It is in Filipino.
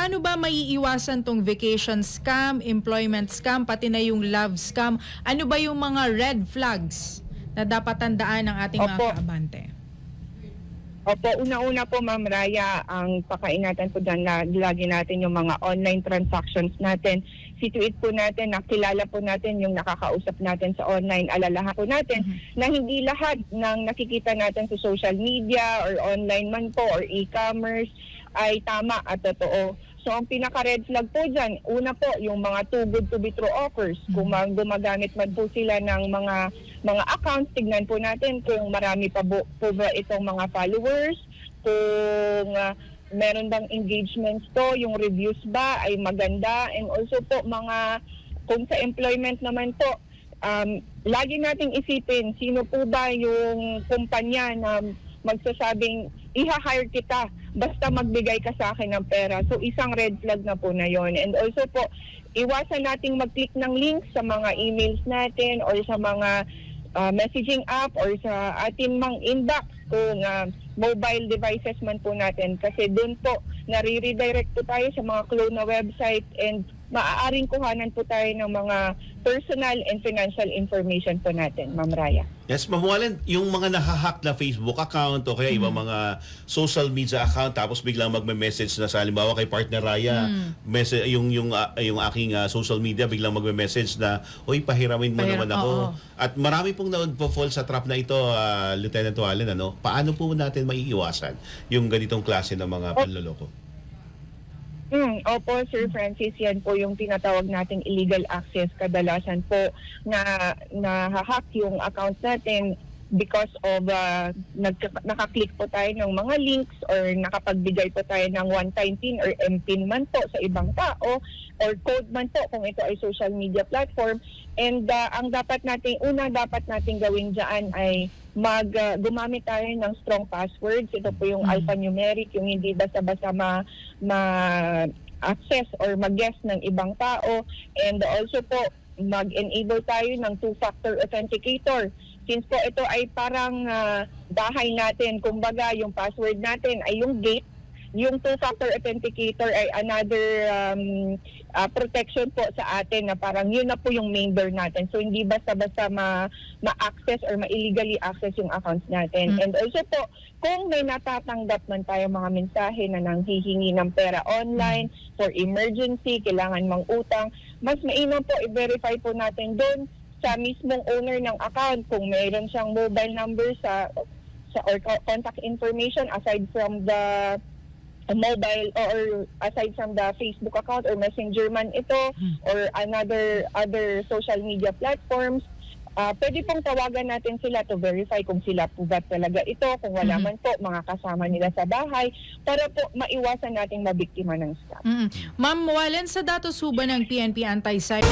paano ba maiiwasan tong vacation scam, employment scam, pati na yung love scam? Ano ba yung mga red flags na dapat tandaan ng ating mga Opo. kaabante? Opo, una-una po Ma'am Raya, ang pakaingatan po dyan na lagi natin yung mga online transactions natin. Situate po natin, nakilala po natin yung nakakausap natin sa online, alalahan po natin na hindi lahat ng nakikita natin sa social media or online man po or e-commerce ay tama at totoo. So ang pinaka-red flag po dyan, una po yung mga too good to be true offers. Kung mag- gumagamit man po sila ng mga mga accounts, tignan po natin kung marami pa po, po ba itong mga followers, kung ah, meron bang engagements to, yung reviews ba ay maganda, and also po mga, kung sa employment naman po, um, lagi nating isipin sino po ba yung kumpanya na magsasabing iha-hire kita basta magbigay ka sa akin ng pera. So isang red flag na po na yon. And also po, iwasan nating mag-click ng links sa mga emails natin or sa mga uh, messaging app or sa ating mang inbox kung uh, mobile devices man po natin kasi doon po nare-redirect po tayo sa mga clone na website and maaaring kuhanan po tayo ng mga personal and financial information po natin, Ma'am Raya. Yes, Ma'am Wallen, yung mga nahahack na Facebook account o kaya ibang mga social media account tapos biglang magme-message na sa halimbawa kay partner Raya, message, yung yung ah, yung aking ah, social media biglang magme-message na, "Hoy, pahiramin mo Pahira- naman ako." oo. At marami pong na-fall sa trap na ito, ah, Lieutenant Wallen, ano? Paano po natin maiiwasan yung ganitong klase ng mga panloloko? Mm, opo, Sir Francis, yan po yung tinatawag nating illegal access. Kadalasan po na nahahack yung account natin because of uh, nagka- nakaklik po tayo ng mga links or nakapagbigay po tayo ng one-time PIN or MPIN man po sa ibang tao or code man po kung ito ay social media platform. And uh, ang dapat natin, una dapat natin gawin dyan ay mag uh, gumamit tayo ng strong passwords. Ito po yung Mm. alphanumeric, yung hindi basta-basta ma, ma access or mag-guess ng ibang tao. And also po, mag-enable tayo ng two-factor authenticator. Since po ito ay parang ah, bahay natin, kumbaga yung password natin ay yung gate, yung two-factor authenticator ay another um, ah, protection po sa atin na parang yun na po yung main door natin. So hindi basta-basta ma- ma-access or ma-illegally access yung accounts natin. Mm. And also po, kung may natatanggap man tayo mga mensahe na nanghihingi ng pera online for emergency, kailangan mang utang, mas mainam po i-verify po natin doon sa mismong owner ng account kung mayroon siyang mobile number sa sa or co- contact information aside from the uh, mobile or aside from the Facebook account or Messenger man ito Hmm. or another other social media platforms Ah, pwede pong tawagan natin sila to verify kung sila po ba talaga ito, kung wala Mhm. man po, mga kasama nila sa bahay, para po maiwasan nating mabiktima ng scam. Mm. Ma'am Wallen, sa datos ho ba ng PNP Anti-Cyber